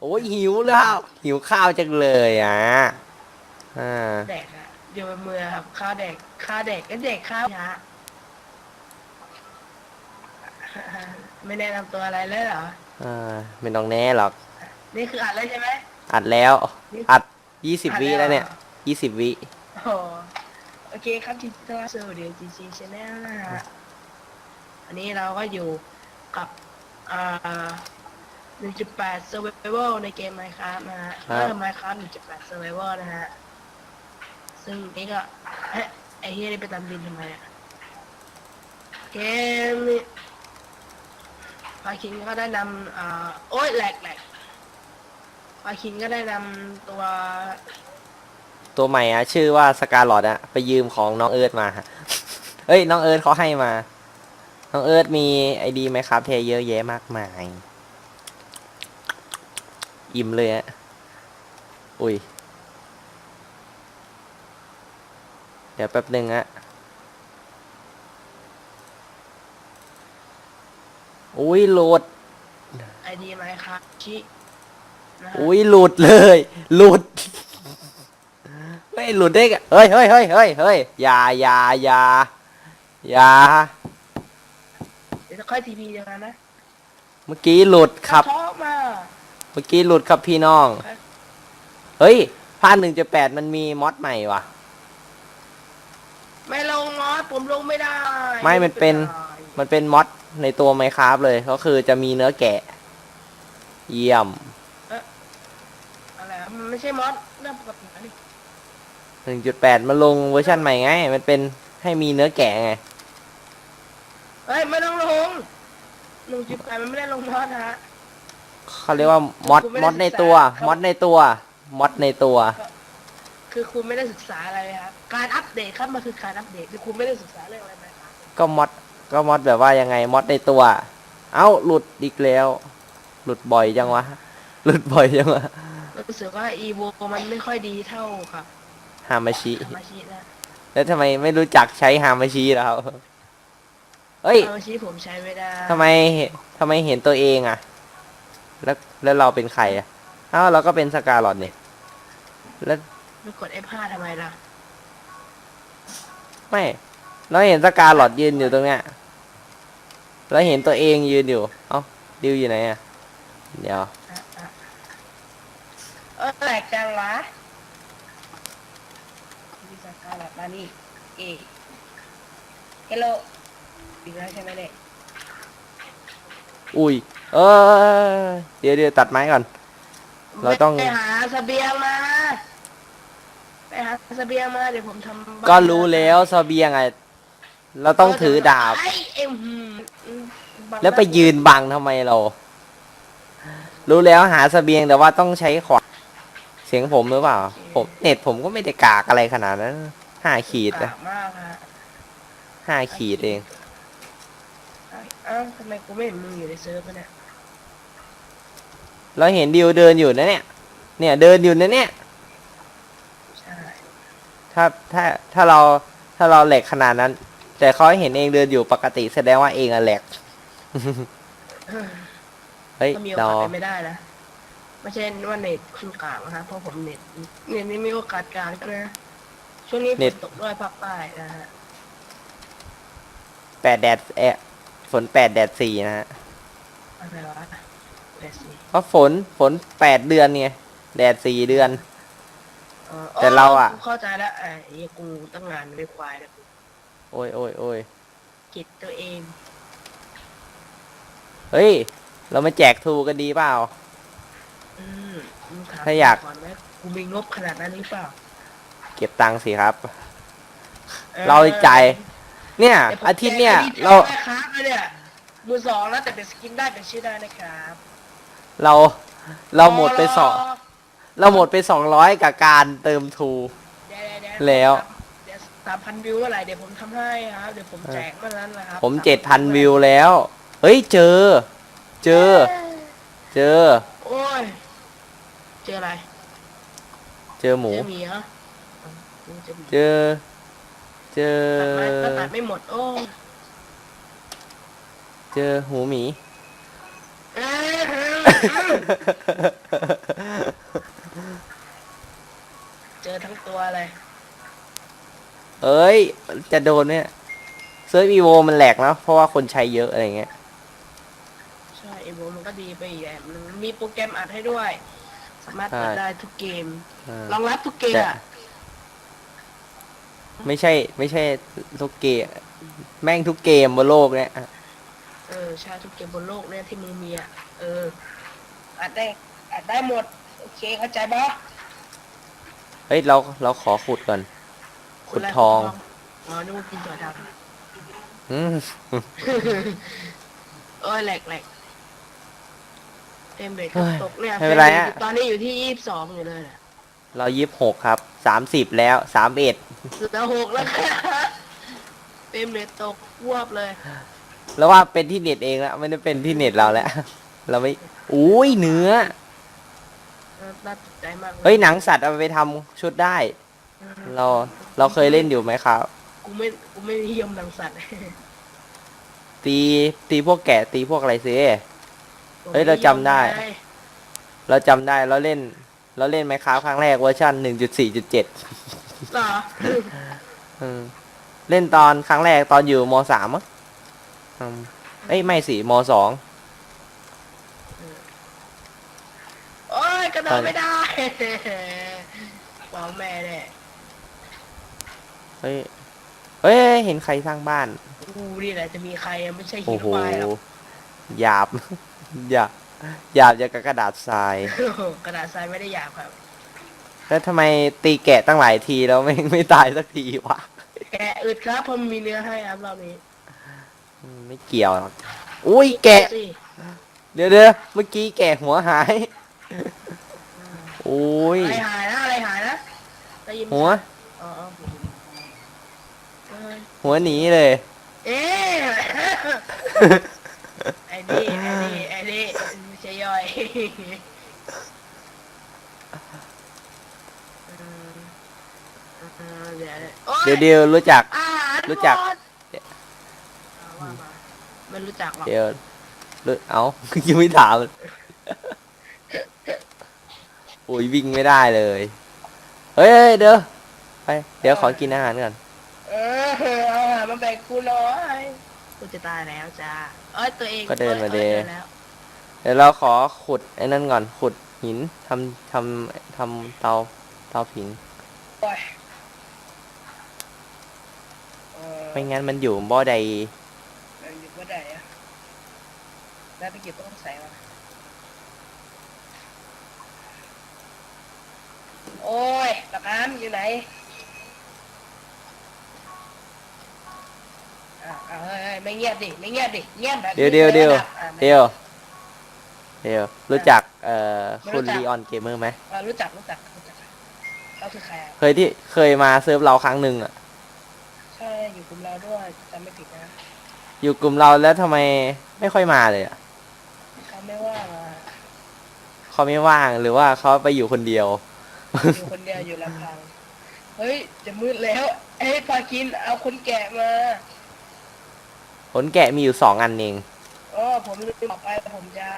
โอ้ยหิวแล้ว หิวข้าวจังเลยอะ อ่าแดกอะอยู่บนมือครับข้าวแดกข้าวแดกก็แดกข้าวช้าไม่แนะนำตัวอะไรเลยเหรออ่าไม่ต้องแน่หรอก นี่คืออัดแล้วใช่ไหมอัดแล้ว อัดยี่สิบอัดวิแล้วแล้วเนี่ยเหรอยี่สิบวิโอ้โหโอเคครับที่ต้อนรับสู่เดียวจีจีชาแนลนะฮะอันนี้เราก็อยู่กับอ่า1.8 survival ในเกม Minecraft นะฮะเออ Minecraft 1.8 survival นะฮะ ซึ่งนี่ก็เอ๊ะไอ้เฮียนี่ไปตามดินทำไมอะเกมนี้พาคินก็ได้นำอ่าโอ๊ยแหลกแหลกพาคินก็ได้นำตัวตัวใหม่อะชื่อว่าสกาลอดอะไปยืมของน้องเอิร์ธมาเฮ้ยน้องเอิร์ธเขาให้มา น้องเอิร์ธมีไอดีไหมครับเทเยอะแยะมากมาย อิ่มเลยอะอุ้ย เดี๋ยวแป๊บหนึ่งอะอุ้ยโหลดไอดีไหมครับชินะฮะอุ้ยหลุดเลย หลุดเฮ้ยหลุดได้ไงเฮ้ยเฮ้ยเฮ้ยเฮ้ยเฮ้ยอย่าอย่าอย่าอย่าเดี๋ยวจะค่อยทีพีเดียวกันนะเมื่อกี้หลุดครับท้องมาเมื่อกี้หลุดครับพี่น้องครับเฮ้ยพานหนึ่งจะแปดมันมีมอดใหม่ว่ะ ไม่ลงมอสผมลงไม่ได้ไม่มันเป็นไรมันเป็นมอดในตัวไมคราฟเลย ก็คือจะมีเนื้อแกะ เยี่ยม อะไรอะมันไม่ใช่มอสเรื่องปกตินะนี่หนึ่งจุดแปดมันลงเวอร์ชันใหม่ไง มันเป็นให้มีเนื้อแกะไง เฮ้ยไม่ต้องลงหนึ่งจุดแปดมันไม่ได้ลงมอสนะฮะ เขาเรียกว่ามอดคุณไม่มได้อดในตัวศึกษาครับมอดในตัว มอดในตัว คือคุณไม่ได้ศึกษาอะไรเลยครับ การอัปเดตครับมันคือการอัปเดตคือคุณไม่ได้ศึกษาเรื่องอะไรไหมครับก็มอดก็มอดแบบว่ายังไงมอดในตัว เอ้าหลุดอีกแล้ว หลุดบ่อยจังวะ หลุดบ่อยจังวะรู้สึกว่าอีโวมันไม่ค่อยดีเท่ากับฮามาชิธรรมชินะแล้วทำไมไม่รู้จักใช้ฮามาชิแล้วเฮ้ยธรรมชิผมใช้ไม่ได้ทำไมทำไมเห็นตัวเองอะแล้วแล้วเราเป็นใครอะเอ้าเราก็เป็นสกาลอดเนี่ยแล้ว ไม่กด F5 ทำไมล่ะ ไม่เราเห็นสกาลอดยืนอยู่ตรงเนี้ยเราเห็นตัวเองยืนอยู่ เอ้าดิวอยู่ไหนอะเดี๋ยวอะอะเออแปลกจังวะมีสกาแบบมานี่เอเฮลโลดีแล้วใช่ไหมเนี่ยอุ้ย เออเดี๋ยวเดี๋ยวตัดไม้ก่อน เราต้องไปหาเสบียงมา ไปหาเสบียงมาเดี๋ยวผมทำบ้านก็รู้แล้วเสเบียงไงเราต้องถือดาบ ไอ้เอ็มหืมอืมบังแล้วไปยืนบังทำไมเรา รู้แล้วหาเสเบียงแต่ว่าต้องใช้ขวานเสียงผมหรือเปล่า ผมเน็ตผมก็ไม่ได้กากอะไรขนาดนั้นห้าขีดกานะกมากฮะห้าขีดเอง เอ้าวทำไมกูไม่เห็นมึงอยู่ในเซิร์ฟวะเนี่ย เราเห็นดิวเดินอยู่นะเนี่ย เนี่ยเดินอยู่นะเนี่ยใช่ ถ้าถ้าถ้าเราถ้าเราแหลกขนาดนั้น แต่เขาให้เห็นเองเดินอยู่ปกติแสดงว่าเองอะแหลก เฮ้ยก็มีโอเรา กาสเป็นไม่ได้นะไม่ใช่ว่าเน็ตคุณกลางนะครับเพราะผมเน็ตเน็ตนี่มีโอกาสกลางนะช่วงนี้ฝนตกด้วยภาคใต้นะฮะแปดแดดแอะฝนแปดแดดสี่นะฮะอะไรวะเดี๋ยวสิเพราะฝนฝนแปดเดือนไงแดดสี่เดือนเออ แต่เราอะ กูเข้าใจแล้วไอ้เหี้ยกูตั้งงานไม่ควายแล้วกูโอ้ยโอ้ยโอ้ยกิดตัวเองเฮ้ย เรามาแจกทูกันดีเปล่า อืมมึงถมถ้าอยากก่อนไหมกูมีงบขนาดนั้นหรือเปล่าเก็บตังค์สิครับ ออเราใจาย เนี่ยดี๋วผมอาทิตย์เนี่ยแจกเรา แจกครับเนี่ยมือสองแล้วแต่เป็นสกินได้เป็นชื่อได้นะครับเรา เราหมดไปสอง เราหมดไปสองร้อยกับการเติมทู เดี๋ยวเดี๋ยวเดี๋ยวแล้ว เดี๋ยวสามพันวิวเมื่อไหร่เดี๋ยวผมทำให้ครับเดี๋ยวผมแจกเมื่อนั้นนะครับ ผมเจ็ดพันวิวแล้ว เฮ้ยเจอ เจอ เจอ โอ้ย เจออะไร เจอหมู เจอหมีเหรออ๋อเจอหมีเจอ เจอ ตัดไม้ก็ตัดไม่หมด โอ้ยเจอหูหมี เอ้ยเจอทั้งตัวเลย เอ้ย จะโดนเนี่ยเซิร์ฟอีโวมันแหลกนะเพราะว่าคนใช้เยอะอะไรเงี้ย ใช่ไอโบมันก็ดีไปอีกแบบนึงมีโปรแกรมอัดให้ด้วย สามารถใช่อัดได้ทุกเกม อ่ารองรับทุกเกมแต่ อะ ไม่ใช่ ไม่ใช่ทุกเกมแม่งทุกเกมบนโลกเนี่ยเออใช่ทุกเกมบนโลกเนี่ยที่มึงมีอะ เออ อัดได้ อัดได้หมด โอเคเข้าใจปะ เฮ้ยเราเราขอขุดก่อนขุดะไรทองอ๋อนึกว่ากินตัวดอืมำเอ้ยแหลกแหลกเต็มเลยเฮ้ยตกเนี่ยไม่เป็นไรอะตอนนี้อยู่ที่ยี่สิบสองอยู่เลยน่ะเรายี่สิบหกครับสามสิบแล้วสามเอ็ดแล้วหกแล้วค่ะเต็มเลยตกวบเลยแล้วว่าเป็นที่เน็ตเองแล้วไม่ได้เป็นที่เน็ตเราแล้ว เราไม่อุ้ยเนื้อเออ น่าติดใจมากลเฮ้ยหนังสัตว์เอาไปทำชุดได้ เราเราเคยเล่นอยู่ไหมครับ กูไม่กูไม่นิยมหนังสัตว์ตีตีพวกแกะตีพวกอะไรซิ เฮ้ยเราจำได้เราจำได้เราเล่น เราเล่นไหมครับครั้งแรกเวอร์ชันหนึ่งจุดสี่จุดเจ็ดเหรอเล่นตอนครั้งแรกตอนอยู่มสามมั้งอืมเอ้ยไม่สิมสอง โอ้ย กระโดตอดนไม่ได้บอกแม่เนี่ยเฮ้ยเฮ้ย เห็นใครสร้างบ้าน กูนี่แหละจะมีใครอะไม่ใช่หิโอ้นโห ควายหรอกหยาบ หยาบหยาบอย่างกับกระดาษทราย กระดาษทรายไม่ได้หยาบครับ แล้วทำไมตีแกะตั้งหลายทีแล้วไม่ไม่ตายสักทีวะแกะอึดครับเพราะมันมีเนื้อให้ครับรอบนี้อืมไม่เกี่ยวหรอกอุ้ยแกะ สิเดี๋ยวเดี๋ยวเมื่อกี้แกะหัวหาย โอ้ย อะไรหายนะอะไรหายนะได้ยินไมหัว อ๋ออ๋อเอ้ยหัวหนีเลย เอ๊ะไอ้นี่ไอ้นี่ไอ้นี่ไม่ใช่ย่อยเออเออเดี๋ยวโอ๊ยเดี๋ยวเดี๋ยวรู้จัก อาหารรู้จัก หมดเอาว่ามาไม่รู้จักหรอก เดี๋ยวรู้เอา ยังไม่ถาม โอ้ยวิ่งไม่ได้เลย เฮ้ยเฮ้ยเดี๋ยวไปเดี๋ยวขอกินอาหารก่อนเออเอาอาหารมาแบ่งกูหน่อยกูจะตายแล้วจ้าเอ้ยตัวเองก็เดินมาอ้ยเดอ้ยแล้วเดี๋ยวเราขอขุดไอ้นั่นก่อนขุดหินทำทำทำเตาเตาผิง โอ้ยเออไม่งั้นมันอยู่บ่อใด มันอยู่ว่าไหนอะได้ไปเก็บต้องใส่มาโอ้ยตะกามอยู่ไหนอะอะเฮ้ยเฮ้ยไม่เงียบดิไม่เงียบดิเงียบแบบนี้เดี๋ยวเดี๋ยวเดี๋ยวไม่ไอะไม่ เดี๋ยวเดี๋ยวรู้จักเอ่อไม่รู้คุณจัก ลีออนเกมเมอร์ไหมอะรู้จักรู้จักรู้จักเขาคือใครอะเคยที่เคยมาเซิร์ฟเราครั้งหนึ่งอะ ใช่อยู่กลุ่มเราด้วยจำไม่ผิดนะอยู่กลุ่มเราแล้วทำไมไม่ค่อยมาเลยอะเขาไม่ว่างอะเขาไม่ว่างหรือว่าเขาไปอยู่คนเดียว อยู่คนเดียวอยู่ลำพัง เฮ้ย จะมืดแล้วเอ้ยพากินเอาคนแกะมาผลแกะมีอยู่สองอันเอง อ๋อผมลืมบอกไปผมจะ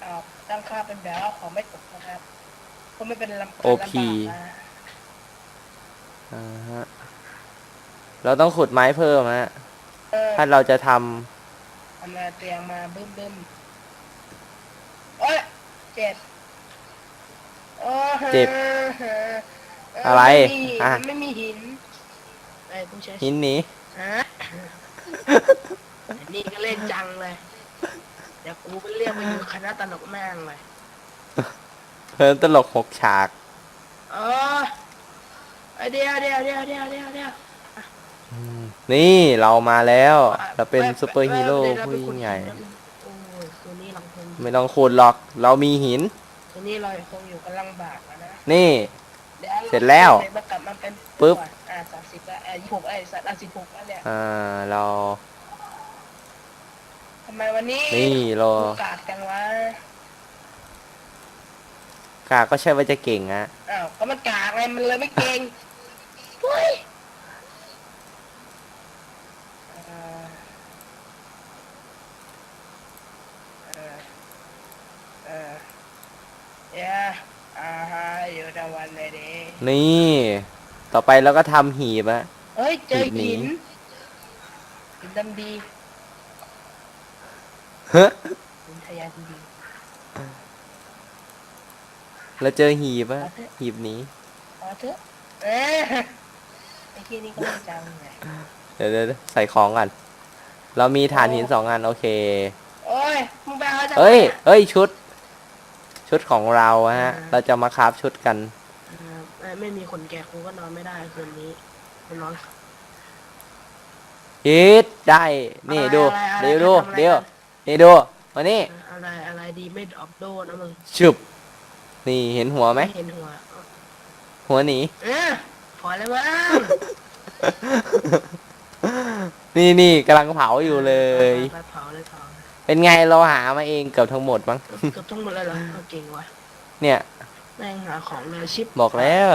เอาตั้งค่าเป็นแบบว่าของไม่ตกนะครับเพราะไม่เป็นลำโอลำบากพีนะอ่าฮะเราต้องขุดไม้เพิ่มฮะ เออถ้าเราจะทเอามาเตียงมาบึ้มบึ้มโอ้ยเจ็บโอ้ย เจ็บอะไรม่มีอะ มันไม่มีหินไอ้ผู้ใช้ำหินหนีฮะนี่ก็เล่นจังเลยเดี๋ยวกูไปเรียกมาอยู่คณะตลกแม่งเลยเพิ่มตลกหกฉาก เออไอเดียวเดียวเดียวเดียวเดียวเดียวนี่เรามาแล้ว เราเป็นแป๊บซูเปอร์ฮีโร่แป๊บผู้เดี๋ยวยิ่งใหญ่เราไปขุดหินโอ้ยคืนนี้เราคงไม่ต้องขุดหรอก เรามีหิน คืนนี้เราคงอยู่กันลำบากอะนะนี่ ดี๋ยวเสร็จแล้วดี๋ยมันกลับมาเป็นปึ๊บ อะสามสิบแล้วเออยี่สิบหกไอ้สัตว์อะสิบหกแล้วเนี่ยอ่าเราทำไมวันนี้นี่เรา กาดกันวะกาก็ใช่ว่าจะเก่งอะอ้าวก็มันกากไงมันเลยไม่เก่งเฮ้ยเอ่อเอ่อเอ่อ yeah อ่าฮะอยู่ทั้งวันเลยดินี่ ต่อไปเราก็ทำหีบอะเฮ้ย เจอหินนี้หินหินดำดีเฮ้ยหินทะยานดีเราเจอหีบอะหีบนี้ ขอเถอะเอ๊ะไอ้ที่นี่ก็ไม่จังไงเดี๋ยวเดี๋ยวเดี๋ยวใส่ของก่อน เรามีฐานหินสองอัน โอเค โอ้ย มึงไปเอาจากเอ้ยไหนอะเอ้ย ชุด ชุดของเราฮะอ่าเราจะมาคราฟชุดกัน เอ่อเอ่อไม่มีคนแก่กูก็นอนไม่ได้คืนนี้มันนอนฮิตได้ นี่อะไรดูอะไรอะไรเดี๋ยวดูทำอะไร เดี๋ยวกันนี่ดูมานี่อะไรอะไรดีไม่ออกโดนนะมึงฉึบ นี่เห็นหัวไหม เห็นหัว หัวหนี เออพอแล้วมั้งนี่นี่กำลังเผาอยู่เลย ไปเผาเลยเผา เลยเป็นไงเราหามาเองเกือบทั้งหมดมั้ง เกือบทั้งหมดเลยเหรอเอาเก่งว่ะเนี่ย แม่งหาของเลยชิปบอกแล้ว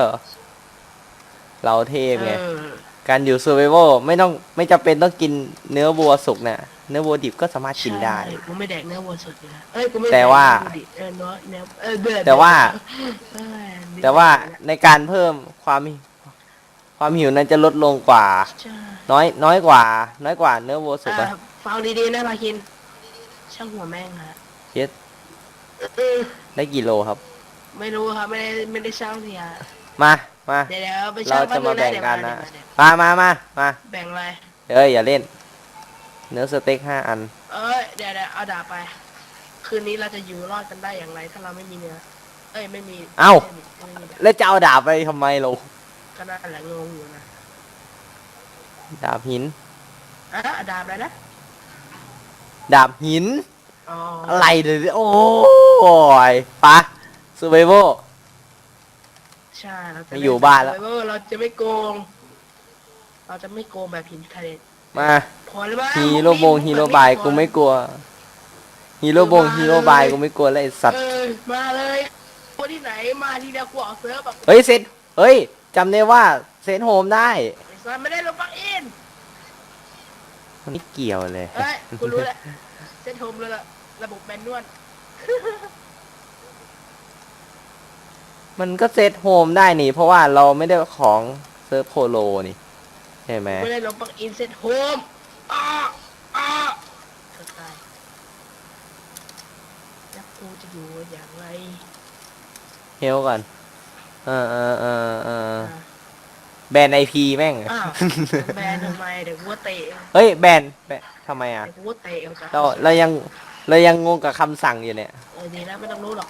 เราเทพไง เออการอยู่ s u r v i v a l ไม่ต้องไม่จำเป็นต้องกินเนื้อวัวสุกเนี่ยเนื้อวัวดิบก็สามารถกินได้ ใช่กูไม่แดกเนื้อวัวสดอยู่แล้วเอ้ยกูไม่แต่ดกว่าเนื้อวัดิบเออเนื้อเนื้อเออเบื่อแต่ว่า เออแต่ว่าในการเพิ่มความความหิวนั้นจะลดลงกว่า ใช่น้อยน้อยกว่า น้อยกว่าเนื้อวัวสุกอะอะฟังดีๆนะพาคิน ช่างหัวแม่งฮะเย็ดเออได้กี่โลครับ ไม่รู้ครับไม่ได้ไม่ได้ช่างเสียมามาเดี๋ยวเดี๋ยวไปเราช่างจะมาแบ่งเดี๋ยวกันเดี๋นะยวเดี๋ยวมามามามาแบ่งอะไรเอ้ยอย่าเล่น เนื้อสเต็กห้าอัน เอ้ยเดี๋ยวเดี๋ยวเอาดาบไป คืนนี้เราจะอยู่รอดกันได้อย่างไร ถ้าเราไม่มีเนื้อเอ้ยไม่มีเอ้า ไม่มีไม่มีดาบแล้วจะเอาดาบไปทำไมเราก็น่าแหละงงอยู่นะดาบหินอะดาบอะไรนะ ดาบหิน อ๋อออะไรเดี๋ยวโอ้ยปะ survival ใช่เราจะไม่อยู่บ้านแล้วเออเราจะไม่โกง เราจะไม่โกงแบบหินทะเลมาพอแล้วมั้งฮีโร่บงฮีโร่บายกูไม่กลัวฮีโร่บงฮีโร่บายกูไม่กลัวแล้วไอ้สัตว์เออมาเลยคนที่ไหนมาที่เดียวกูออกเซิร์ฟแบบเฮ้ยเซนเฮ้ยจำได้ว่าเซนโฮมได้ ไอ้สัสไม่ได้ลงปักอิน มันไม่เกี่ยวเลยเฮ้ยกูรู้แล้วเส้นโฮมเลยละระบบแมนนวลมันก็เซตโฮมได้นี่ เพราะว่าเราไม่ได้ของเซิร์ฟโพโลนี่ใช่ไหมไม่ได้ลงปักอินเซ็ตโฮมอ้าอ้าเธอตายแล้วกูจะอยู่อย่างไรเฮลก่อนเออเออเออเออ อะ แบนไอพีแม่ง อ้าวแบนทำไมเดี๋ยวกูว่าเตะเฮ้ยแบนแบนทำไมอะ เดี๋ยวกูว่าเตะเอาจ้ะเราเรายังเรายังงงกับคำสั่งอยู่เนี่ยเออดีแล้วไม่ต้องรู้หรอก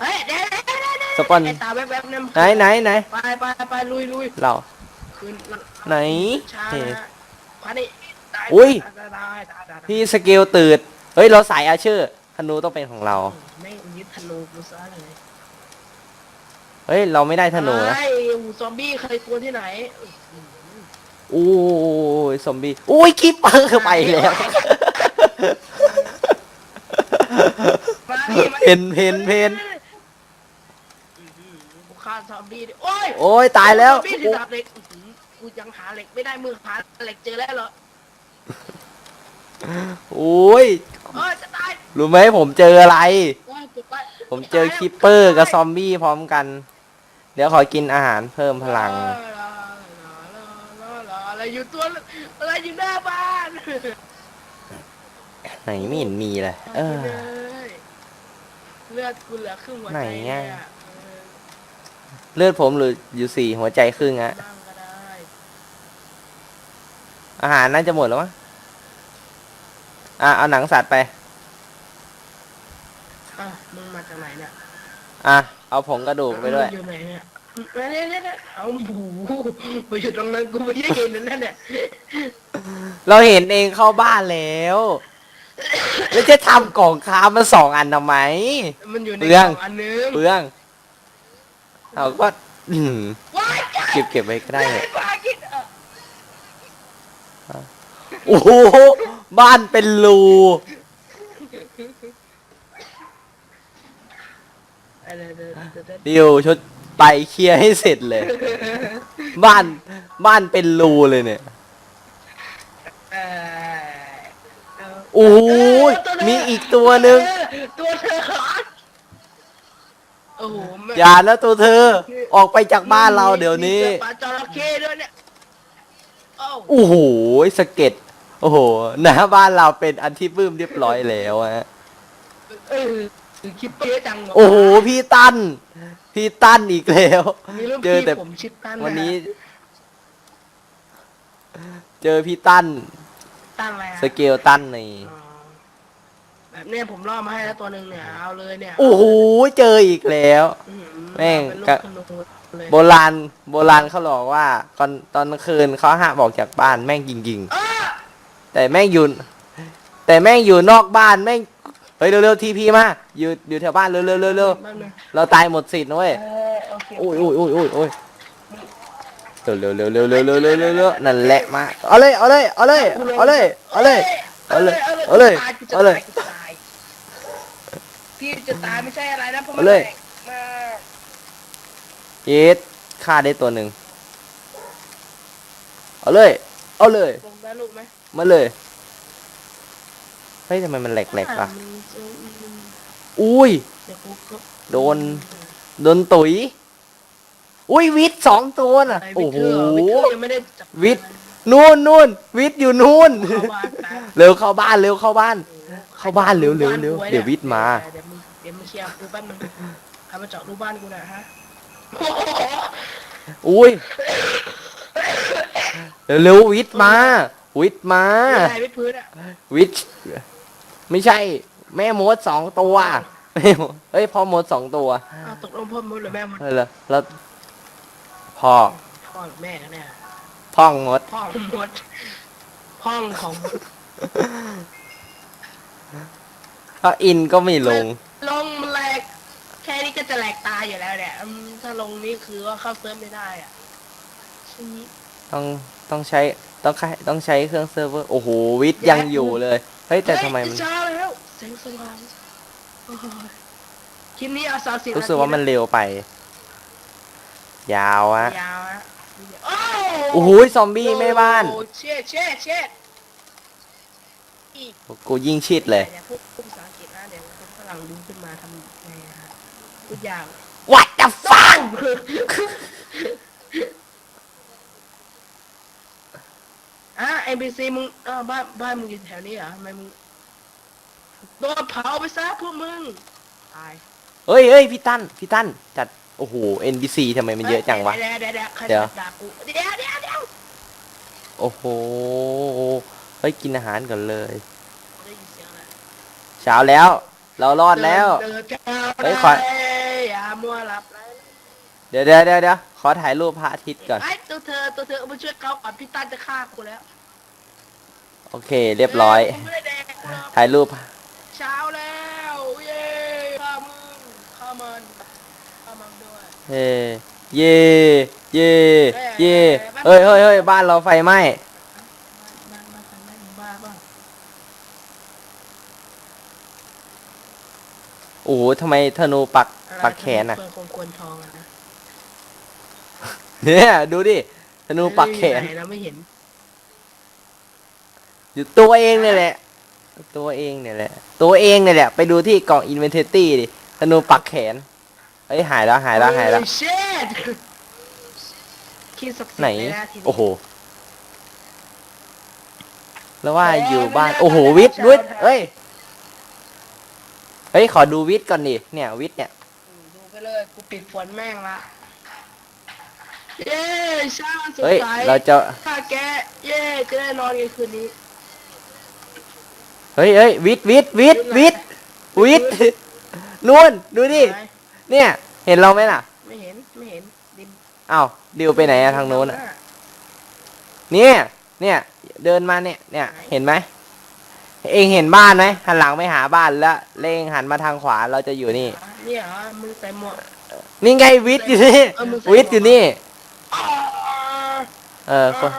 เฮ้ยเดี๋ยวเดี๋ยวเดี๋ยวเดี๋ยวสปอน ไอ้ตาแวบๆเนี่ยไหนไหนไหนไปไปไปลุยลุยเรา คืนไหนช้าเฮ้นะฮะพานี่ได้อุ้ยได้ได้ได้ได้ได้พี่สกิลตื่นเฮ้ยเราสายอาเชอร์ธนูต้องเป็นของเรา ไม่ยึดธนูกูซะเลย เฮ้ย เราไม่ได้ธนูนะ ไอ้หูซอมบี้เคยกลัวที่ไหนโอ้ยซอมบี้อุ้ยคิปเปอร์ไปแล้ว มาดิมาดิเพนเพนเพนอื้อหือกูฆ่าซอมบี้ดิโอ้ยโอ้ยตายแล้ว ซอมบี้ที่ดาบเหล็กอื้อหือกูยังหาเหล็กไม่ได้มือหาเหล็กเจอแล้วเหรอโอ้ย เอ้ยจะตายรู้ไหมผมเจออะไร โอ้ยกดไปผมเจอคิปเปอร์กับซอมบี้พร้อมกัน เดี๋ยวขอกินอาหารเพิ่มพลัง อะไรอยู่ตัวอะไรอยู่หน้าบ้านไหนไม่เห็นมีเลย เออ เลือดกูเหลือครึ่งหัวใจไหนเนี่อะ เเลือดผมเหรืออยู่สี่หัวใจครึ่งอะบ้างก็ได้อาหารน่าจะหมดแล้วมั้งอะเอาหนังสัตว์ไป อะมึงมาจากไหนเนี่ย อะ เอาผงกระดูกไปด้วย อยู่ไหนเนี่ยเอาหมูไปอยู่ตรงนั้นกูไม่ได้เห็นนั่นแหละเราเห็นเองเข้าบ้านแล้ว แล้วจะทำกล่องค้ามาสองอันทำไม มันอยู่ในเรื่อง กล่องอันนึงเปลืองเราก็ว้าเก็บเก็บไว้ก็ได้เนี่ยอโอ้โหบ้านเป็นรู อะไรเดี๋ยวเดี๋ยวเดี๋ยวดิวชุดไปเคลียร์ให้เสร็จเลย บ้านบ้านเป็นรูเลยเนี่ย เอ่อเอาโอ้ยเตัวเธมีอีกตัวหนึ่ง เออตัวเธอโอ้โหแม่อย่านะตัวเธอ ออกไปจากบ้านเราเดี๋ยวนี้ มีปลาจระเข้ด้วยเนี่ยโอ้าโอ้โหสะเก็ดโอ้โหหน้าบ้านเราเป็นอันที่ปื้มเรียบร้อยแล้วฮะเออ คิดไปเยอะจังโอ้โหพี่ตั้น พี่ตั้นอีกแล้ว มีรุ่นเจอพี่แต่ผมชิดตั้นะวันนี้ เจอพี่ตั้น ตั้งอะไรอะสเกลตั้นนี่อ๋อแบบเนี้ยผมล่อมาให้แล้วตัวหนึ่งเนี่ยเอาเลยเนี่ยโอ้โหเจออีกแล้ว อื้อหือแม่งเป็นลูกะกขนุนเลยโบราณ โบราณเขาบอกว่าตอนตอนกลางคืนเขาห้ามออกจากบ้านแม่งจริงอ้าๆแต่แม่งอยู่แต่แม่งอยู่นอกบ้านแม่ง เฮ้ยเร็วๆทีพีมาอยู่อยู่แถวบ้านเร็วๆเร็วแป๊บนึงๆเราตายหมดสิทธิ์นะเว้ยโอ้ยโอ้ยโอ้ยโอ้ยโอ้ยเร็วๆเร็วๆเร็วๆเร็วๆเร็วๆเร็วๆเร็วๆนั่นแหละมาเอาเลยเอาเลยเอาเลยเอาเลยเอาเลย เอาเลยเอาเลยเอาเลยกูจะตยพี่จะตายไม่ใช่อะไรนะเพราะมัเอานเลยเย็ดฆ่าได้ตัวหนึ่งเอาเลย เอาเลยมาเลย เฮ้ยทำไมมันแหลกๆวะอุ้ยเดี๋ยวกูก็โดน โดนตุ๋ย อุ้ยวิทย์สองตัวน่ะไอ้โอ้วิทโหย์เกอร์วิทย์เกอร์ยังไม่ได้จับวิทย์นู่นนู่นวิทย์อยู่นู่นเข้าบ้านแป๊บเร็วเข้าบ้านเร็วเข้าบ้าน เข้าบ้านเร็วเร็วเร็วเดี๋ยววิทย์มา เดี๋ยวมึงเดี๋ยวมึงเคลียร์กูแป๊บนึงใครมาเจาะรูบ้านกูหน่อยฮะอุ้ยเร็วเร็ววิทย์มา วิทย์มาอะไรไม่พื้นอะวิทย์ ไม่ใช่ แม่มดสองตัวแม่มดเฮ้ยพ่อมดสองตัวอ้าวตกลงพ่อมดหรือแม่มดเออแล้วแล้วพ่อพ่อหรือแม่กันเนี่ยพ่องมด พ่อของมดพ่องของมดถ้าอินก็ไม่ลง ลงมันแหลกแค่นี้ก็จะแหลกตายอยู่แล้วเนี่ยอืมถ้าลงนี่คือว่าเข้าเซิร์ฟไม่ได้อะชี้ ต้องต้องใช้ต้องใช้ต้องใช้เครื่องเซิร์ฟเวอร์โอ้โหวิทย์ยังอยู่เลย เฮ้ยแต่ทำไมมันเฮ้ยเช้าแล้วแสงสว่างโอ้ยคลิปนี้เอาสาวสิบรู้สึกว่ามันเร็วไป ยาวอะยาวอะโอ้โหซอมบี้แม่บ้านโอ้เช็ดเช็ดเช็ดอีกกูยิ่งชิดเลยเดี๋ยวพูดพูดภาษาอังกฤษนะเดี๋ยวคนฝรั่งดูขึ้นมาทำไงฮะทุกอย่าง What the fuck อะ NPC มึงเออบ้านบ้านมึงอยู่แถวนี้เหรอทำไมมึงโดนเผาไปซะพวกมึงตายเฮ้ยเฮ้ยพี่ตั้นพี่ตั้นจัดโอ้โห NPC ทำไมมันเยอะจังวะ เดี๋ยวเดี๋ยวเดี๋ยวใครเดี๋ยวจะด่ากูเดี๋ยวเดี๋ยวเดี๋ยวโอ้โหเฮ้ยกินอาหารก่อนเลย ได้ยินเสียงอะไรเช้าแล้ว เรารอดแล้วเดินเดินเฮ้ยขอ อย่ามัวหลับไหล เดี๋ยวเดี๋ยวเดี๋ยวเดี๋ยวขอถ่ายรูปพระอาทิตย์ก่อน ไอ้ตัวเธอตัวเธอเอามาช่วยเขาก่อนพี่ตั้นจะฆ่ากูแล้วโอเค เรียบร้อย กูไม่ได้แดกกูหรอกถ่ายรูป เช้าแล้วเย้ฆ่ามึงฆ่ามันฆ่ามันด้วย เฮ้เย่เย่เย่เฮ้ยเฮ้ยเฮ้ยบ้านเราไฟไหม้ บ้านบ้านบ้านบ้านบ้าบ้างโอ้โหทำไมธนูปักอะไรปักแขนอะเพื่อนคนควรทองอะนะ เนี่ยดูดิธนูปักแขนไหเราไม่เห็น อยู่ตัวเองเนี่ยแหละ ตัวเองเนี่ยแหละ ตัวเองเนี่ยแหละ ไปดูที่กล่อง inventory ดิธนูปักแขน เฮ้ยหายแล้วหายแล้วหายแล้ว เช็ดคิดสักสิบไหนเลยนะทีนี้โอ้โห แล้วว่าอยู่บ้าน โอ้โห วิทย์วิทย์เฮ้ย เฮ้ย ขอดูวิทย์ก่อนดิ เนี่ย วิทย์เนี่ยอืมดูไปเลย กูปิดฝนแม่งละ เย้เช้าวันสดเฮ้ยใสเราจะ ถ้าแกเย้จะได้นอนกันคืนนี้ เฮ้ยเฮ้ยวิทย์วิทย์วิทย์วิทย์วิทย์นู่นดูดิไหนเนี่ย เห็นเราไหมล่ะไม่เห็นไม่เห็นดิมอ้าวดิวไปไหนอะทางโน้นอะเนี่ยเนี่ยเดินมาเนี่ยเนี่ยเห็นไหมเองเห็นบ้านไหมหันหลังไปหาบ้านแล้วแล้วเองหันมาทางขวาเราจะอยู่นี่ เนี่ยเหรอมึงใส่หมวก นี่ไงวิทย์อยู่นี่เออมึงใส่วิทย์อยู่นี่อ่า เออคน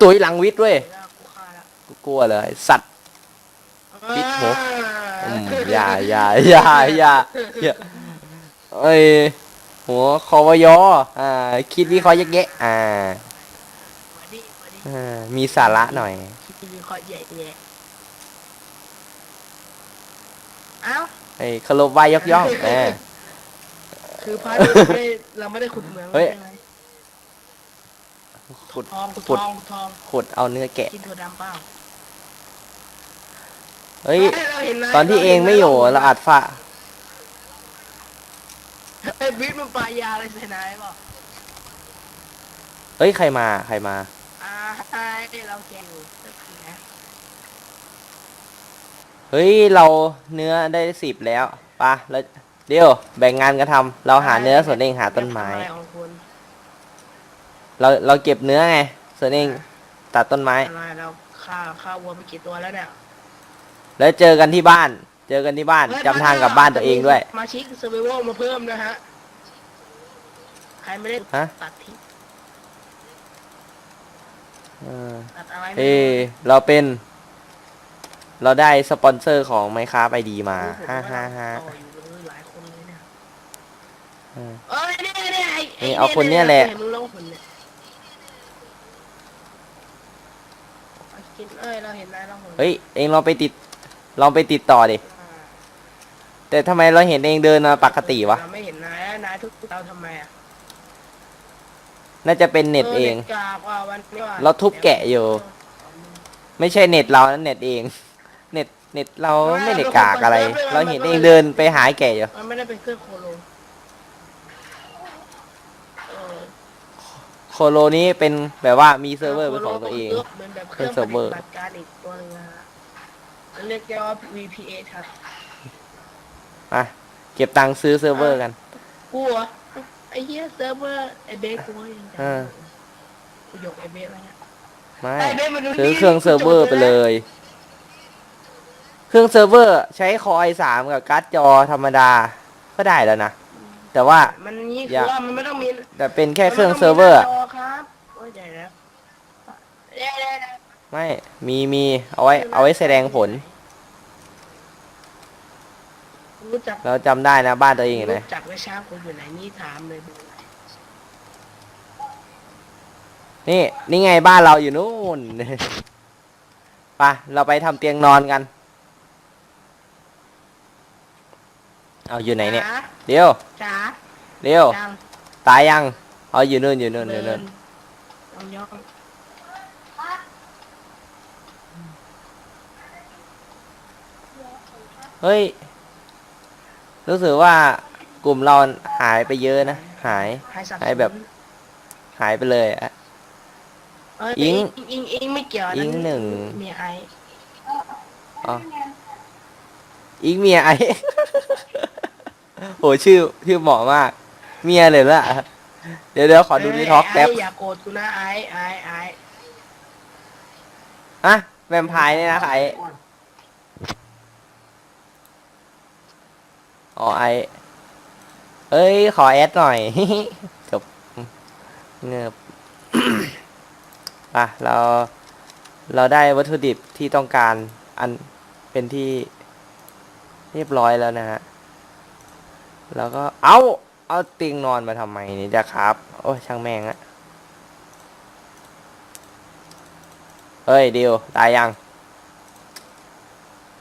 ตุยหลังวิทย์เว้ยเดี๋ยวเรากูฆ่าละกูกลัวเลยสัตว์ปิดหัวอ่าอืมอย่าอย่าอย่าอย่าอย่าเอ้ยหัวคอวยออ่า คิดวิเคราะห์แยกแยะอ่ามาดิมาดิอ่ามีสาระหน่อยคิดดีคอยใหญ่แย่เอ้าไอ้เคารพไหว้ยกย่องแหม คือพาร์ทนี้เราไม่ได้เราไม่ได้ขุดเหมืองเฮ้ยใช่ไหมขุดทองขุดขุดทองขุดทองขุดเอาเนื้อแกะ กินถั่วดำเปล่าเฮ้ย ฮ้เราเห็ะตอนที่เองไม่อยู่เราอัดฝ้าไอ้ยบิ๊กมันปลายาอะไรใส่นายเปล่าเฮ้ย ใครมา ใครมา อ่าใช่เราแกงอยู่สักทีนะเฮ้ย เราเนื้อได้สิบแล้วปะแล้ว เดี๋ยวแบ่งงานกันทำเราหาเนื้อส่วนเองหาต้นไม้ทำอะไรของคุณเราเราเก็บเนื้อไง ส่วนเองตัดต้นไม้อะไรเราฆ่าฆ่าวัวไปกี่ตัวแล้วเนี่ยแล้วเจอกันที่บ้าน เจอกันที่บ้านเฮ้ยจำทางกลับบ้านตัวเองด้วย มาชิกเซอร์ไวโมาเพิ่มนะฮะ ใครไม่ได้ฮะ ตัดทิ้งเออตัดอะไรไม่เอ้รู้เราเป็น เราได้สปอนเซอร์ของไมค้าไอดีมารู้ผมฮ่าว่ฮ่าฮ่า ต่ออยู่เลยหลายคนเลยเนี่ย เออเอ้ยเนี่ยเนี่ยไอ้ไนี่เอาคนเนี่ยแหละเห็นมึงลงคนเนี่ยเอากินเอ้ยเราเห็นนายลองคนเฮ้ยเองลองไปติดลองไปติดต่อดิอ่าแต่ทำไมเราเห็นเองเดินมาปกติวะเราไม่เห็นนายแล้วนายทุกเราทำไมอะน่าจะเป็นเน็ตเองกากว่าวันนี้ว่ะเราทุบแกะอยู่ ไม่ใช่เน็ตเรานะเน็ตเอง เน็ตเน็ตเราไม่ได้กากอะไร เราเห็นเองเดินไปหาไอ้แก่อยู่มันไม่ได้เป็นเครื่องโคโลเออ โคโลนี้เป็นแบบว่ามีเซิร์ฟเวอร์เป็นของตัวเอง เหมือนแบบเครื่องเป็นเซิร์ฟเวอร์ปฏิบัติการอีกตัวหนึงนะฮะมันเรียกว่า VPA ครับอะ เก็บตังค์ซื้อเซิร์ฟเวอร์กัน กูเหรอไอ้เหี้ยเซิร์ฟเวอร์ไอ้เบสกูก็ยังจำเออ กูยกไอ้เบสไว้เนี่ยไม่ไอ้เบสมันดูซื้อนี่เครื่องเซิร์ฟเวอร์ไปเลย เครื่องเซิร์ฟเวอร์ใช้คอ i3 กับการ์ดจอธรรมดา ก็ได้แล้วนะ แต่ว่า มันนี่อคืยาอกว่ามันไม่ต้องมีแต่เป็นแค่เครื่องเซิร์ฟเวอร์มันไม่ต้องมีหน้าจอครับโอ้ยใหญ่แล้วเดี๋ยวเดี๋ยวเดี๋ยวไม่มีมีเอาไว้เอาไว้แสดงผล รู้จักเราจำได้นะบ้านตัวเองอยู่ไหนรู้จักไว้ช้ากูอยู่ไหนนี่ถามเลยนี่นี่ไงบ้านเราอยู่นู่น ไปเราไปทำเตียงนอนกัน เอาอยู่ไหนเนี่ยจ๋าเดี๋ยว จ๋าเดี๋ยวจังตายยัง เอาอยู่นู่นอยู่นู่นอยู่นู่นยองยองเฮ้ย รู้สึกว่ากลุ่มเราหายไปเยอะนะ หายให้สับให้แบบ หายไปเลยอะเอ้ยอิง อิงอิงไม่เกี่ยวอิงหนึ่งเมียไออ๋ออีกเมียไอ โหชื่อชื่อเหมาะมาก เมียเลยละเดี๋ยวเดี๋ยวขอดูดีท็อกแป๊บไอย่าโกรธกูนะไอไอไอฮะแวมไพร์เนี่ยนะไออ๋อไอเอ้ย ขอแอดหน่อยจบเงือบอะ เรา เราได้วัตถุดิบที่ต้องการอันเป็นที่เรียบร้อยแล้วนะฮะ แล้วก็เอาเอาเตียงนอนมาทำไมนี่จะครับ โอ้ยช่างแม่งอะเฮ้ยดิวตายยัง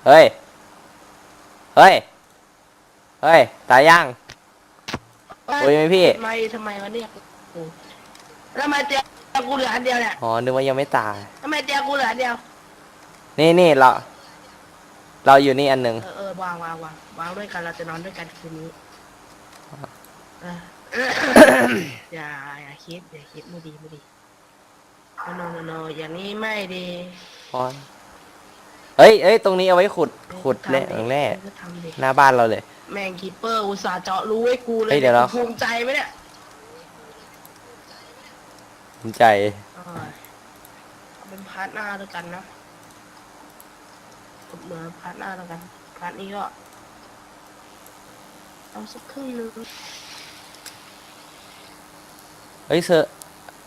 เฮ้ย เฮ้ย เฮ้ย ตายยัง โอ้ยไหมพี่ ทำไมทำไมวะเนี่ยกูแล้วทำไมเตียงกูเหลืออันเดียวเนี่ยอ๋อ นึกว่ายังไม่ตาย ทำไมเตียงกูเหลืออันเดียว นี่นี่เรา เราอยู่นี่อันหนึ่ง เออเออวางวางวางวางด้วยกันเราจะนอนด้วยกันคืนนี้เออเอออย่าอย่าคิดอย่าคิดไม่ดีไม่ดีโนโนโนอย่างนี้ไม่ดีพอเฮ้ยเอ้ยตรงนี้เอาไว้ขุดขุดแร่ทำของแร่ก็ทำดิหน้าบ้านเราเลย แม่งคีเปอร์อุตส่าห์เจาะรู้ไว้กูเลยเฮ้ยเดี๋ยวเรากูภูมิใจไหมเนี่ยสนใจเออเอาเป็นพาร์ทหน้าด้วยกันนะเหมือนพาร์ทหน้าแล้วกันพาร์ทนี้ก็เอาสักครึ่งหนึง เฮ้ยเซอร์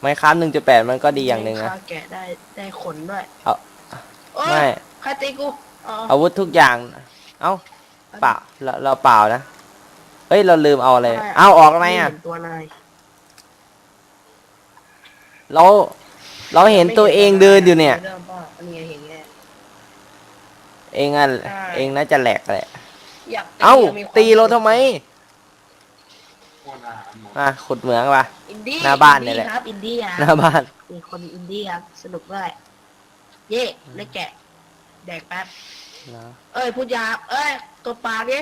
ไมครับหนึ่งจุดแปดมันก็ดีอย่างหนึ่งนะข้าวแกะได้ได้ขนด้วยเอา โอ๊ยไม่ ใครตีกูอ๋ออาวุธทุกอย่าง เอ้าเปล่าเราเราเปล่านะ เฮ้ยเราลืมเอาอะไร เอาออกทำไมอะ เห็นตัวนาย เรา เราเห็นตัวเองเดินอยู่เนี่ยเริ่มป่ะอันนี้เห็นไงเองอะ ใช่ เองน่าจะแหลกแหละอยากเอ้ามีควมตีเราทำไมโคนอาหารหมดอะขุดเหมืองปะอินดี้หน้าบ้านเนี่ยแหละอิครับอินดี้คหน้ารับบ้านมีคนอินดี้ครับสนุกด้วยเย่ได้แกะ แดกแป๊บ เอ้ยพูดหยาบเอ้ยตัวปากดิ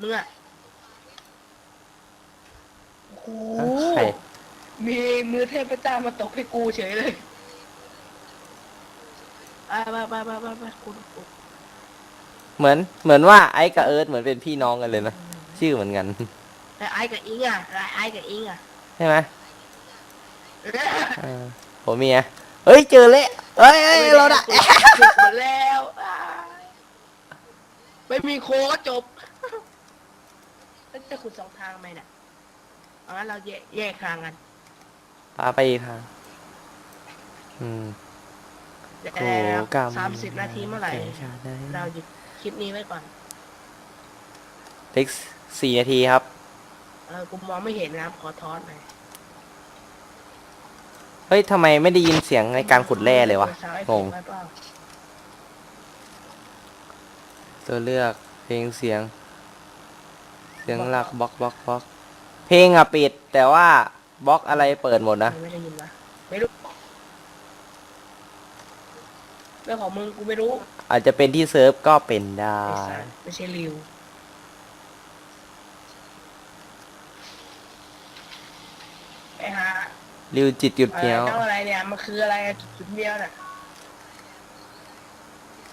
มึงอะโอ้โหใคร มีมือเทพเจ้ามาตกให้กูเฉยเลยไปไปไปไปไปไปกูกูเหมือนเหมือนว่าไอ้กับเอิร์ธเหมือนเป็นพี่น้องกันเลยนะ ชื่อเหมือนกัน ไอ้ไอ้กับอิงอะไอ้ไอ้กับอิงอะใช่ไหมเออผมมีอะเฮ้ยเจอเละเฮ้ยเฮ้ยเราได้ขุดหมดแล้วอ่าไม่มีโค้ดจบแล้วจะขุดสองทางไหมเนี่ยเอางั้นเราแยกแยกทางกันพาไปอีกทางอืมเดี๋ยวโอ้กรรมสามสิบนาทีเมื่อไหร่ แก่ชาติได้เราหยุดคลิปนี้ไว้ก่อน เล็กสี่นาทีครับ เออกูมองไม่เห็นนะครับ ขอทอนหน่อยเฮ้ยทำไมไม่ได้ยินเสียงในการขุดแร่เลยวะซาวด์เอฟงเฟงกต์ไว้เปล่าตัวเลือกเพลงเสียง เสียงหลักบล็อกบล็อกบล็อกเพลงอะปิด แต่ว่าบล็อกอะไรเปิดหมดนะ ไม่ได้ยินนะไม่รู้เรื่องของมึงกูไม่รู้ อาจจะเป็นที่เซิร์ฟก็เป็นได้ไอ้สัสไม่ใช่ริว ไปหาริวจิตหยุดอะไรเงี้ยว เจ้าอะไรเนี่ยมันคืออะไรจุดเดียวน่ะ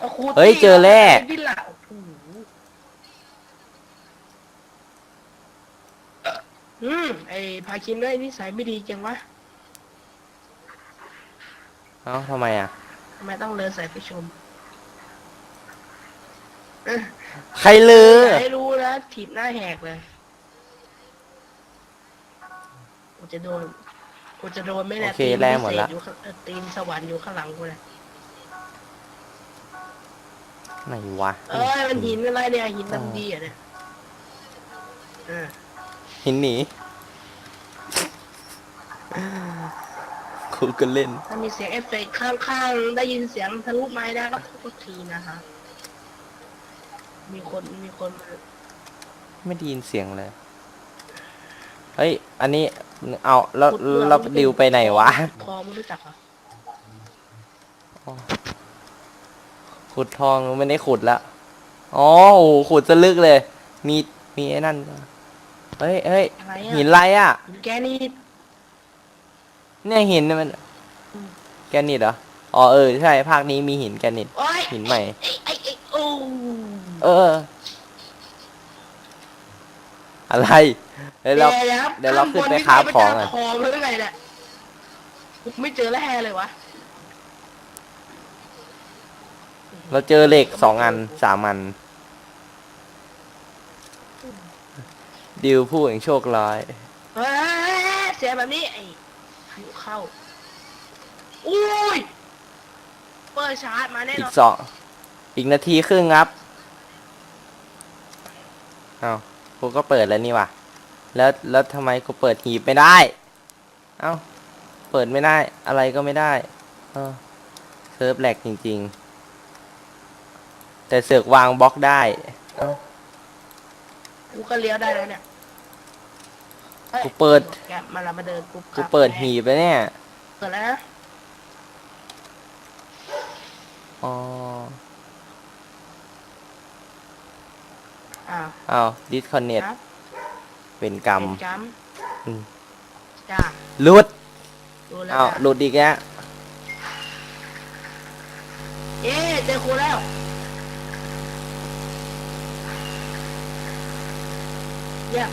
อาครูเฮ้ยตี้เจอแร่เป็นพี่หล่าโอ้โหอืมไอ้พาคินด้วยนิสัยไม่ดีจังวะเอ้าทำไมอะ ทำไมต้องเลินใส่ไปชมเอ้ยใครลืออย่าให้รู้นะถีบหน้าแหกเลย กูจะโดนกูจะโดนไม่แน่โอเคตีนแรงหมดละพิเศษอยู่ข้างเอ่อตีนสวรรค์อยู่ข้างหลังกูเลยไหนวะเอ้ยมันหินอะไรเนี่ยหินน้ำดีอะเนี่ยเออหินหนีคูก็เล่น ถ้ามีเสียงเอฟเฟกต์ข้างๆได้ยินเสียงทะลุไม้ได้ก็ขอโทษทีนะคะ มีคนมีคนมาไม่ได้ยินเสียงเลย เฮ้ย อันนี้ เอาแล้วขุดมืองเราม่ดิวไปไหนวะทองไม่รู้จักเหรอขุดทองไม่ได้ขุดละอ๋อโอ้โหขุดจะลึกเลย มีมีไอ้นั่นก็เฮ้ยเฮ้ยอะไรหินอะอะไรอะ หินแกนี่ เนี่ยหินเนี่ยมัน อืม แกรนิตเหรอ อ๋อเออใช่ ภาคนี้มีหินแกรนิต โอ้ยหินใหม่ ไอ้ไอ้ไอ้โอ้เออ อะไร เดี๋ยวเราเดี๋ยวเราขึ้นไปคราฟของอะทองหรือไงเนี่ยกูไม่เจอแล้วแฮเลยวะ เราเจอเหล็กสองอันสามอัน ดิวผู้แห่งโชคร้ายเฮ้ยเสียแบบนี้ไอ้พายุเข้าอุ้ยเปิดชาร์จมาแน่อีนกอนสองอีกนาทีครึ่งครับ เอาวกูก็เปิดแล้วนี่ว่ะ แล้วแล้วทำไมกูเปิดหีบไม่ได้ เอ้า เปิดไม่ได้ อะไรก็ไม่ได้ เออเซิร์ฟแหลกจริง ๆ แต่เสือกวางบล็อกได้ เอ้า กูก็เลี้ยวได้แล้วเนี่ยอ้ยกูเปิด แกะมาละมาเดินกูกูเปิดหีบไปเนี่ย เปิดแล้วนะอ๋อ อ้าว เอาดิสคอนเนตครับ เป็นกรรม เป็นกรรมอืม จ้าหลุดดูแล้วเอาจ้ะหลุดอีกแล้วเอ๊ะเจอครูแล้ว เยี่ยม